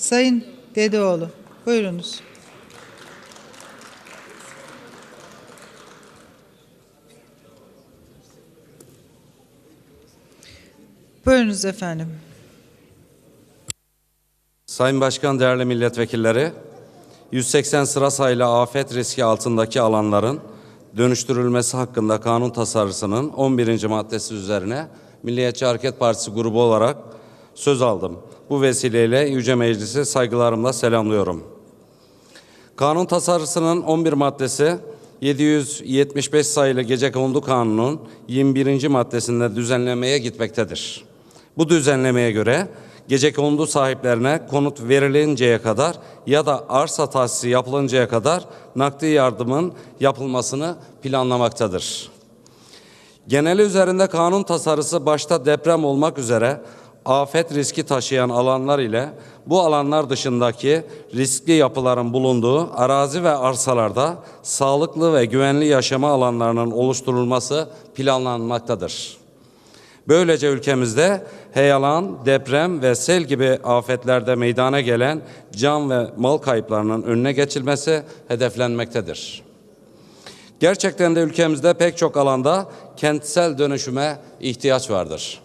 Sayın Dedeoğlu, buyurunuz. Buyurunuz efendim. Sayın Başkan, değerli milletvekilleri, 180 sıra sayılı afet riski altındaki alanların dönüştürülmesi hakkında kanun tasarısının 11. maddesi üzerine Milliyetçi Hareket Partisi grubu olarak söz aldım. Bu vesileyle Yüce Meclisi saygılarımla selamlıyorum. Kanun tasarısının 11 maddesi 775 sayılı Gecekondu Kanunu'nun 21. maddesinde düzenlemeye gitmektedir. Bu düzenlemeye göre gecekondu sahiplerine konut verilinceye kadar ya da arsa tahsisi yapılıncaya kadar nakdi yardımın yapılmasını planlamaktadır. Geneli üzerinde kanun tasarısı başta deprem olmak üzere afet riski taşıyan alanlar ile bu alanlar dışındaki riskli yapıların bulunduğu arazi ve arsalarda sağlıklı ve güvenli yaşama alanlarının oluşturulması planlanmaktadır. Böylece ülkemizde heyelan, deprem ve sel gibi afetlerde meydana gelen can ve mal kayıplarının önüne geçilmesi hedeflenmektedir. Gerçekten de ülkemizde pek çok alanda kentsel dönüşüme ihtiyaç vardır.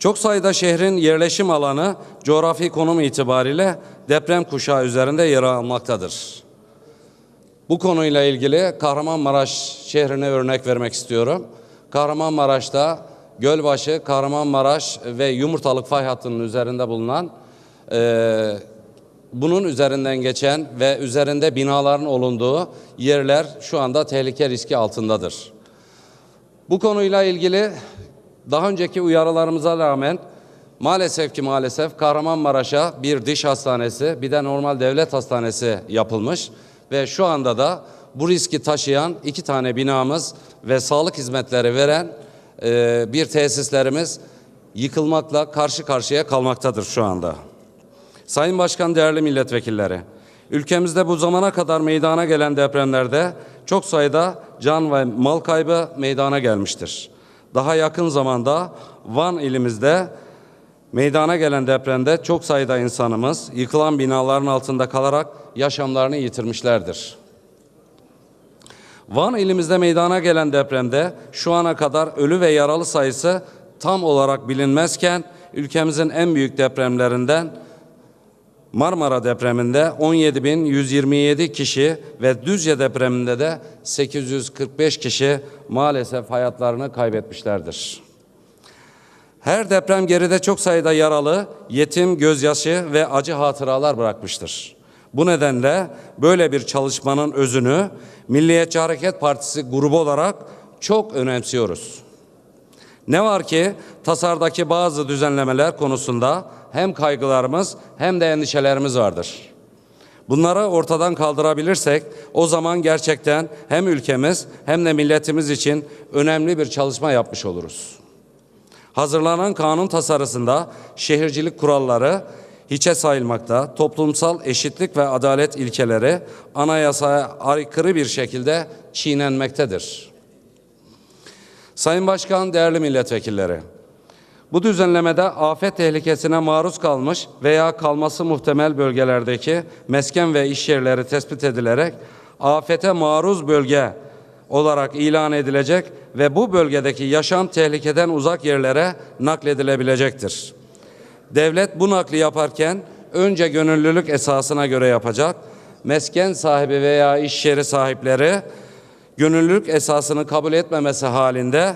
Çok sayıda şehrin yerleşim alanı coğrafi konum itibariyle deprem kuşağı üzerinde yer almaktadır. Bu konuyla ilgili Kahramanmaraş şehrine örnek vermek istiyorum. Kahramanmaraş'ta Gölbaşı, Kahramanmaraş ve Yumurtalık fay hattının üzerinde bulunan e, bunun üzerinden geçen ve üzerinde binaların olunduğu yerler şu anda tehlike riski altındadır. Bu konuyla ilgili daha önceki uyarılarımıza rağmen maalesef ki maalesef Kahramanmaraş'a bir diş hastanesi bir de normal devlet hastanesi yapılmış ve şu anda da bu riski taşıyan iki tane binamız ve sağlık hizmetleri veren e, bir tesislerimiz yıkılmakla karşı karşıya kalmaktadır şu anda. Sayın Başkan, değerli milletvekilleri, ülkemizde bu zamana kadar meydana gelen depremlerde çok sayıda can ve mal kaybı meydana gelmiştir. Daha yakın zamanda Van ilimizde meydana gelen depremde çok sayıda insanımız yıkılan binaların altında kalarak yaşamlarını yitirmişlerdir. Van ilimizde meydana gelen depremde şu ana kadar ölü ve yaralı sayısı tam olarak bilinmezken ülkemizin en büyük depremlerinden Marmara depreminde 17.127 kişi ve Düzce depreminde de 845 kişi maalesef hayatlarını kaybetmişlerdir. Her deprem geride çok sayıda yaralı, yetim, gözyaşı ve acı hatıralar bırakmıştır. Bu nedenle böyle bir çalışmanın özünü Milliyetçi Hareket Partisi grubu olarak çok önemsiyoruz. Ne var ki tasardaki bazı düzenlemeler konusunda hem kaygılarımız hem de endişelerimiz vardır. Bunları ortadan kaldırabilirsek o zaman gerçekten hem ülkemiz hem de milletimiz için önemli bir çalışma yapmış oluruz. Hazırlanan kanun tasarısında şehircilik kuralları hiçe sayılmakta, toplumsal eşitlik ve adalet ilkeleri anayasaya aykırı bir şekilde çiğnenmektedir. Sayın Başkan, değerli milletvekilleri, bu düzenlemede afet tehlikesine maruz kalmış veya kalması muhtemel bölgelerdeki mesken ve iş yerleri tespit edilerek afete maruz bölge olarak ilan edilecek ve bu bölgedeki yaşam tehlikeden uzak yerlere nakledilebilecektir. Devlet bu nakli yaparken önce gönüllülük esasına göre yapacak. Mesken sahibi veya iş yeri sahipleri gönüllülük esasını kabul etmemesi halinde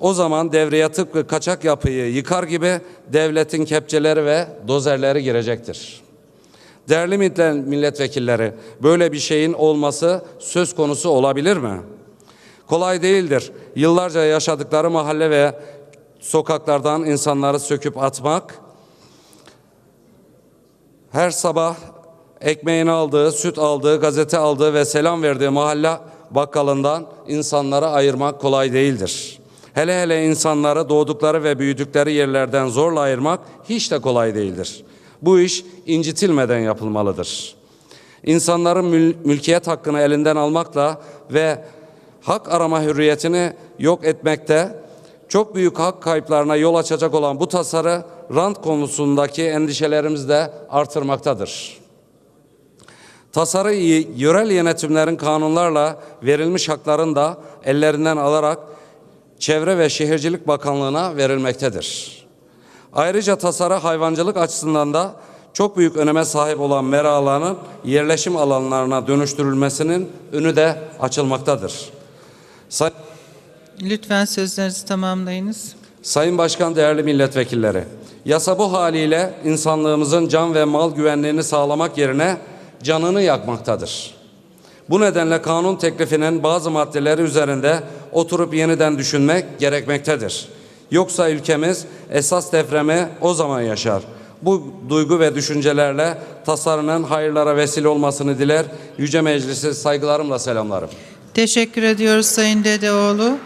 o zaman devreye tıpkı kaçak yapıyı yıkar gibi devletin kepçeleri ve dozerleri girecektir. Değerli milletvekilleri, böyle bir şeyin olması söz konusu olabilir mi? Kolay değildir. Yıllarca yaşadıkları mahalle ve sokaklardan insanları söküp atmak, her sabah ekmeğini aldığı, süt aldığı, gazete aldığı ve selam verdiği mahalle bakkalından insanları ayırmak kolay değildir. Hele hele insanları doğdukları ve büyüdükleri yerlerden zorla ayırmak hiç de kolay değildir. Bu iş incitilmeden yapılmalıdır. İnsanların mül mülkiyet hakkını elinden almakla ve hak arama hürriyetini yok etmekte çok büyük hak kayıplarına yol açacak olan bu tasarı rant konusundaki endişelerimizi de artırmaktadır. Tasarı yörel yönetimlerin kanunlarla verilmiş hakların da ellerinden alarak Çevre ve Şehircilik Bakanlığı'na verilmektedir. Ayrıca tasarı hayvancılık açısından da çok büyük öneme sahip olan mera alanı yerleşim alanlarına dönüştürülmesinin önü de açılmaktadır. Say- Lütfen sözlerinizi tamamlayınız. Sayın Başkan, değerli milletvekilleri, yasa bu haliyle insanlığımızın can ve mal güvenliğini sağlamak yerine canını yakmaktadır. Bu nedenle kanun teklifinin bazı maddeleri üzerinde oturup yeniden düşünmek gerekmektedir. Yoksa ülkemiz esas depremi o zaman yaşar. Bu duygu ve düşüncelerle tasarının hayırlara vesile olmasını diler. Yüce Meclisi saygılarımla selamlarım. Teşekkür ediyoruz Sayın Dedeoğlu.